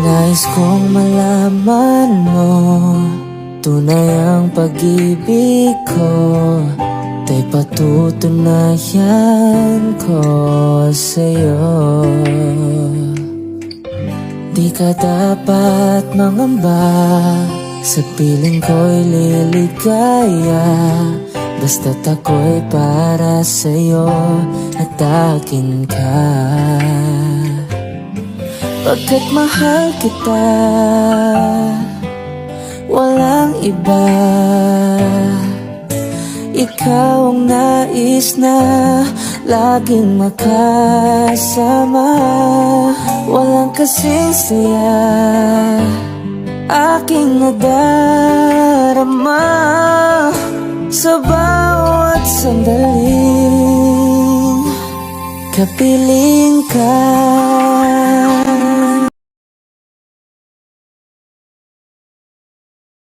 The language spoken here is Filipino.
Nais kong malaman mo Tunay ang pag-ibig ko. Ta'y patutunayan ko sa'yo. Di ka dapat mangamba Sa piling ko'y liligaya. Basta't ako'y para sa'yo At akin ka Pagkat mahal kita Walang iba. Ikaw ang nais na Laging makasama. Walang kasing saya Aking nadarama. Sa bawat sandaling Kapiling ka